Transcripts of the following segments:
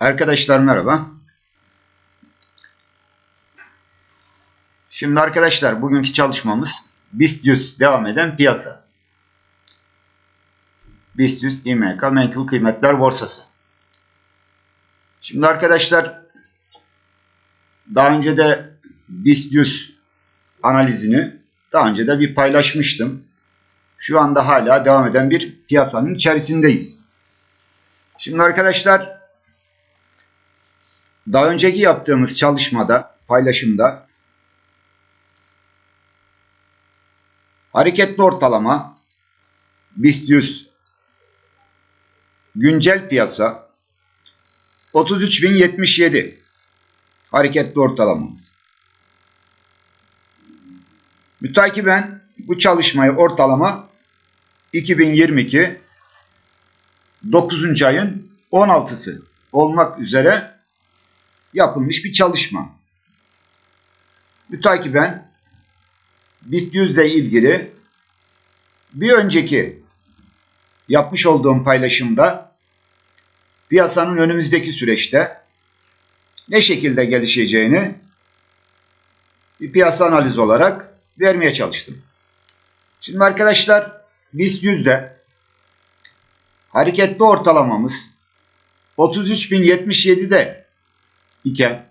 Arkadaşlar merhaba. Şimdi arkadaşlar bugünkü çalışmamız BIST 100 devam eden piyasa. BIST 100 İMK Menkul Kıymetler Borsası. Şimdi arkadaşlar daha önce de BIST 100 analizini daha önce de bir paylaşmıştım. Şu anda hala devam eden bir piyasanın içerisindeyiz. Şimdi arkadaşlar daha önceki yaptığımız çalışmada, paylaşımda hareketli ortalama BIST 100 güncel piyasa 33.077 hareketli ortalamamız. Mütakiben bu çalışmayı ortalama 2022 9. ayın 16'sı olmak üzere yapılmış bir çalışma. Mütakiben BIST 100 ile ilgili bir önceki yapmış olduğum paylaşımda piyasanın önümüzdeki süreçte ne şekilde gelişeceğini bir piyasa analizi olarak vermeye çalıştım. Şimdi arkadaşlar BIST 100'de hareketli ortalamamız 33.077'de iken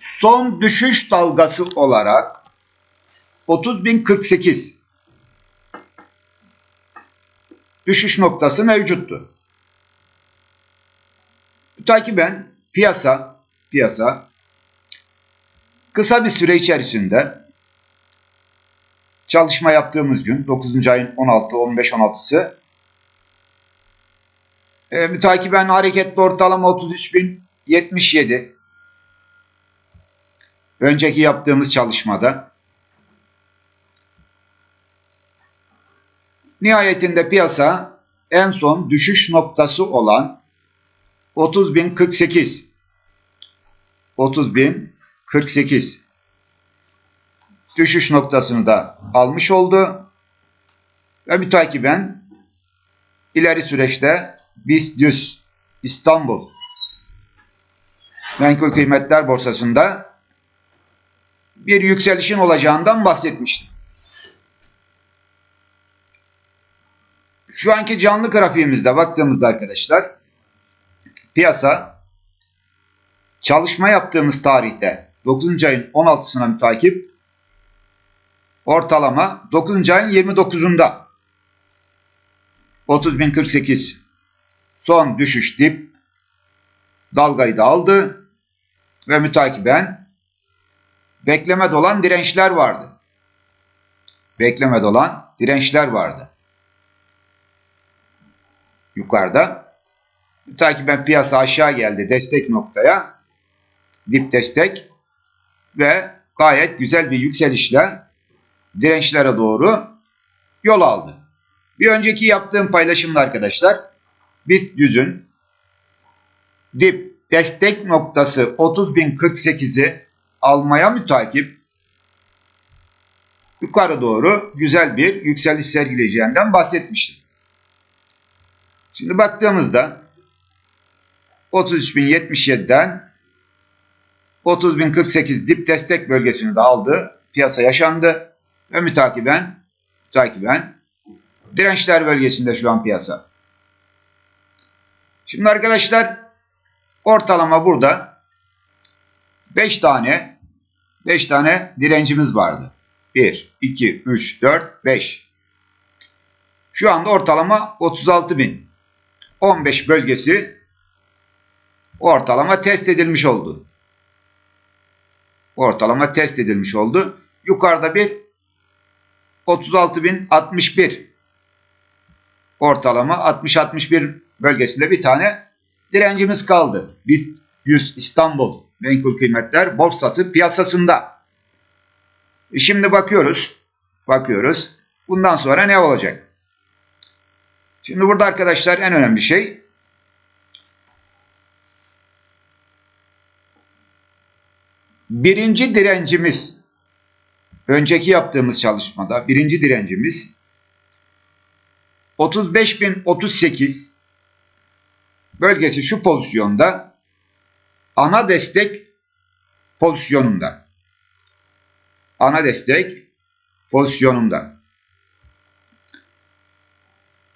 son düşüş dalgası olarak 30.048 düşüş noktası mevcuttu. Takiben piyasa piyasa kısa bir süre içerisinde çalışma yaptığımız gün 9. ayın 16, 15, 16'sı e, mütakiben hareketli ortalama 33.077 önceki yaptığımız çalışmada. Nihayetinde piyasa en son düşüş noktası olan 30.048 30.048 düşüş noktasını da almış oldu. Ve mütakiben ileri süreçte BIST 100 İstanbul Menkul Kıymetler Borsası'nda bir yükselişin olacağından bahsetmiştim. Şu anki canlı grafiğimizde baktığımızda arkadaşlar piyasa çalışma yaptığımız tarihte 9. ayın 16'sına mütakip ortalama 9. ayın 29'unda 30.048 son düşüş dip dalgayı da aldı ve mütakiben beklemede olan dirençler vardı. Beklemede olan dirençler vardı. Yukarıda mütakiben piyasa aşağı geldi destek noktaya dip destek ve gayet güzel bir yükselişle dirençlere doğru yol aldı. Bir önceki yaptığım paylaşımda arkadaşlar BIST 100'ün dip destek noktası 30.048'i almaya mütakip yukarı doğru güzel bir yükseliş sergileyeceğinden bahsetmiştim. Şimdi baktığımızda 33.077'den 30.048 dip destek bölgesini de aldı. Piyasa yaşandı ve mütakiben mütakiben dirençler bölgesinde şu an piyasa. Şimdi arkadaşlar ortalama burada 5 tane 5 tane direncimiz vardı. 1, 2, 3, 4, 5. Şu anda ortalama 36.000. 15 bölgesi ortalama test edilmiş oldu. Ortalama test edilmiş oldu. Yukarıda bir 36.061 ortalama 60-61 bölgesinde bir tane direncimiz kaldı. Biz 100 İstanbul Menkul Kıymetler Borsası piyasasında. E şimdi bakıyoruz. Bakıyoruz. Bundan sonra ne olacak? Şimdi burada arkadaşlar en önemli şey birinci direncimiz önceki yaptığımız çalışmada birinci direncimiz 35.038 bölgesi şu pozisyonda ana destek pozisyonunda. Ana destek pozisyonunda.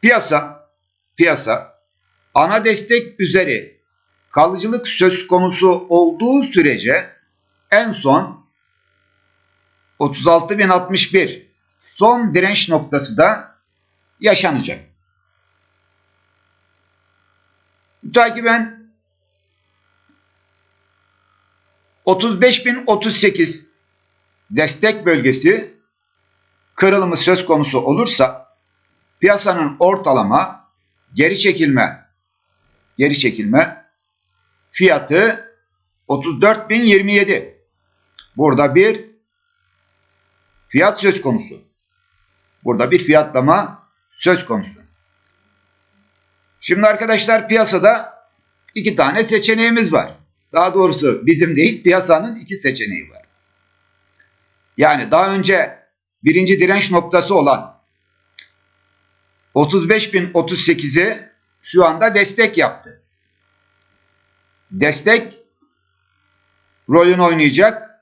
Piyasa piyasa ana destek üzeri kalıcılık söz konusu olduğu sürece en son 36.061 son direnç noktası da yaşanacak. Takiben 35.038 destek bölgesi kırılımı söz konusu olursa piyasanın ortalama geri çekilme geri çekilme fiyatı 34.027. Burada bir fiyat söz konusu. Burada bir fiyatlama söz konusu. Şimdi arkadaşlar piyasada iki tane seçeneğimiz var. Daha doğrusu bizim değil piyasanın iki seçeneği var. Yani daha önce birinci direnç noktası olan 35.038'i şu anda destek yaptı. Destek rolünü oynayacak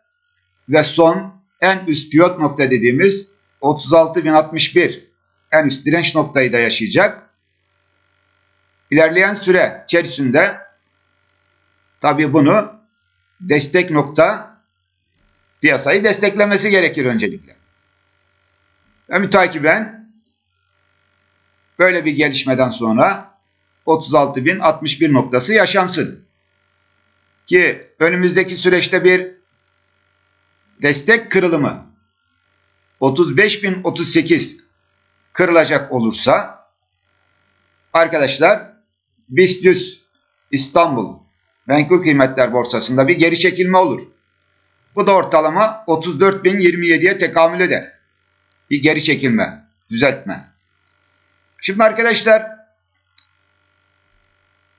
ve son en üst pivot nokta dediğimiz 36.061 en üst direnç noktayı da yaşayacak. İlerleyen süre içerisinde tabi bunu destek nokta piyasayı desteklemesi gerekir öncelikle. Ve mütakiben böyle bir gelişmeden sonra 36.061 noktası yaşansın. Ki önümüzdeki süreçte bir destek kırılımı 35.038 kırılacak olursa arkadaşlar BIST 100 İstanbul Menkul Kıymetler Borsası'nda bir geri çekilme olur. Bu da ortalama 34.027'ye tekamül eder. Bir geri çekilme, düzeltme. Şimdi arkadaşlar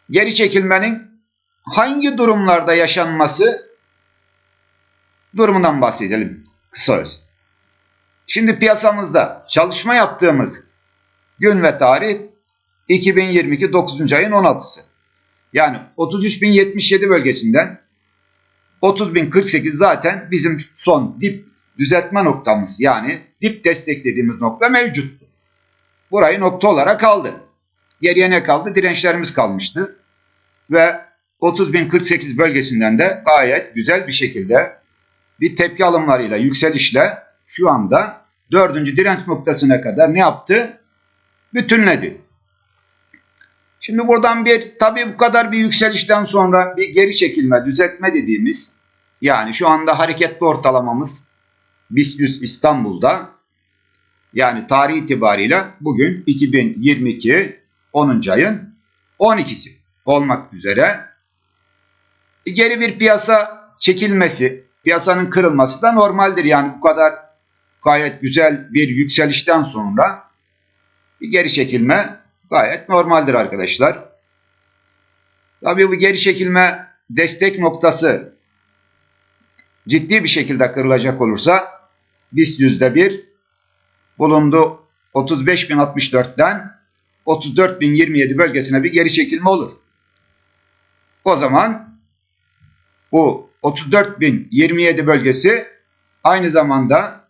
geri çekilmenin hangi durumlarda yaşanması durumundan bahsedelim kısa öz. Şimdi piyasamızda çalışma yaptığımız gün ve tarih 2022 9. ayın 16'sı. Yani 33.077 bölgesinden 30.048 zaten bizim son dip düzeltme noktamız yani dip desteklediğimiz nokta mevcuttu. Burayı nokta olarak aldı. Geriye ne kaldı? Dirençlerimiz kalmıştı. Ve 30.048 bölgesinden de gayet güzel bir şekilde bir tepki alımlarıyla, yükselişle şu anda dördüncü direnç noktasına kadar ne yaptı? Bütünledi. Şimdi buradan bir tabii bu kadar bir yükselişten sonra bir geri çekilme, düzeltme dediğimiz yani şu anda hareketli ortalamamız BIST 100 İstanbul'da yani tarih itibariyle bugün 2022 10. ayın 12'si olmak üzere geri bir piyasa çekilmesi, piyasanın kırılması da normaldir. Yani bu kadar gayet güzel bir yükselişten sonra bir geri çekilme gayet normaldir arkadaşlar. Tabii bu geri çekilme destek noktası ciddi bir şekilde kırılacak olursa BIST yüzde bir bulundu 35.064'ten 34.027 bölgesine bir geri çekilme olur. O zaman bu 34.027 bölgesi aynı zamanda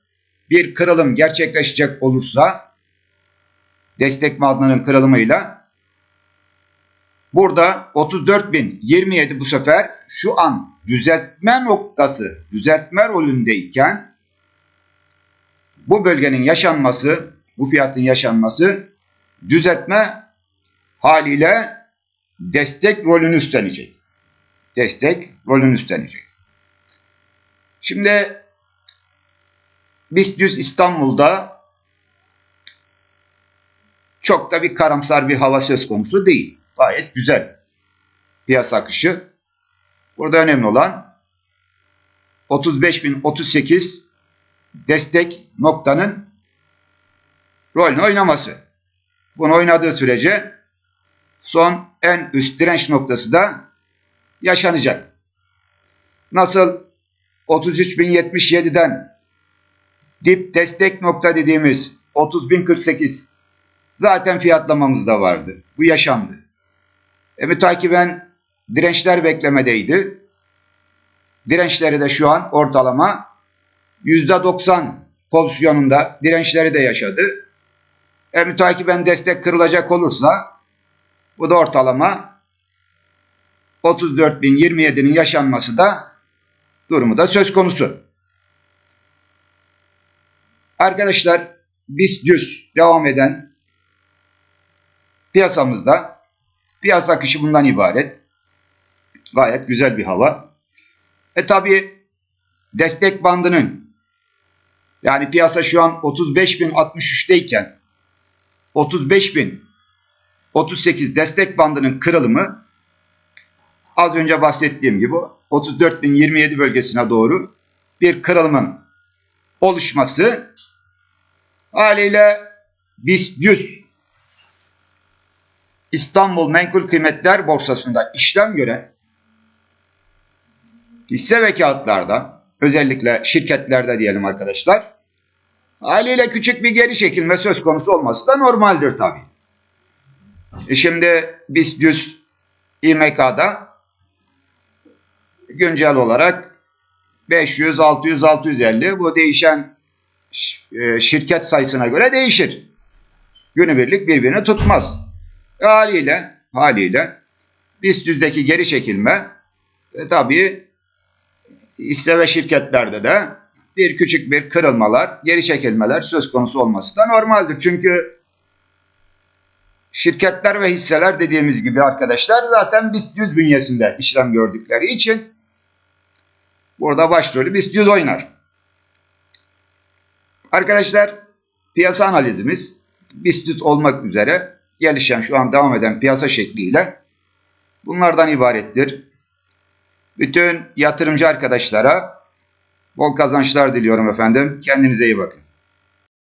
bir kırılım gerçekleşecek olursa destek bandının kırılımıyla burada 34.027 bu sefer şu an düzeltme noktası, düzeltme rolündeyken bu bölgenin yaşanması, bu fiyatın yaşanması düzeltme haliyle destek rolünü üstlenecek. Destek rolünü üstlenecek. Şimdi BIST 100 İstanbul'da çok da bir karamsar bir hava söz konusu değil. Gayet güzel piyasa akışı. Burada önemli olan 35.038 destek noktanın rolünü oynaması. Bunu oynadığı sürece son en üst direnç noktası da yaşanacak. Nasıl 33.077'den dip destek nokta dediğimiz 30.048 Zaten fiyatlamamız da vardı. Bu yaşandı. E, mütakiben dirençler beklemedeydi. Dirençleri de şu an ortalama %90 pozisyonunda dirençleri de yaşadı. E, mütakiben destek kırılacak olursa bu da ortalama 34.027'nin yaşanması da durumu da söz konusu. Arkadaşlar biz düz devam eden piyasamızda piyasa akışı bundan ibaret. Gayet güzel bir hava. E tabi destek bandının yani piyasa şu an 35.063'teyken 35.038 destek bandının kırılımı az önce bahsettiğim gibi 34.027 bölgesine doğru bir kırılımın oluşması haliyle BIST 100 İstanbul Menkul Kıymetler Borsası'nda işlem gören hisse ve kağıtlarda özellikle şirketlerde diyelim arkadaşlar haliyle küçük bir geri çekilme söz konusu olması da normaldir tabi. E şimdi BIST 100 İMK'da güncel olarak 500, 600, 650 bu değişen e, şirket sayısına göre değişir. Günübirlik birbirini tutmaz. Haliyle haliyle BIST 100'deki geri çekilme e, tabii hisse ve şirketlerde de bir küçük bir kırılmalar, geri çekilmeler söz konusu olması da normaldir. Çünkü şirketler ve hisseler dediğimiz gibi arkadaşlar zaten BIST 100 bünyesinde işlem gördükleri için burada başrolü BIST 100 oynar. Arkadaşlar piyasa analizimiz BIST 100 olmak üzere gelişen şu an devam eden piyasa şekliyle bunlardan ibarettir. Bütün yatırımcı arkadaşlara bol kazançlar diliyorum efendim. Kendinize iyi bakın.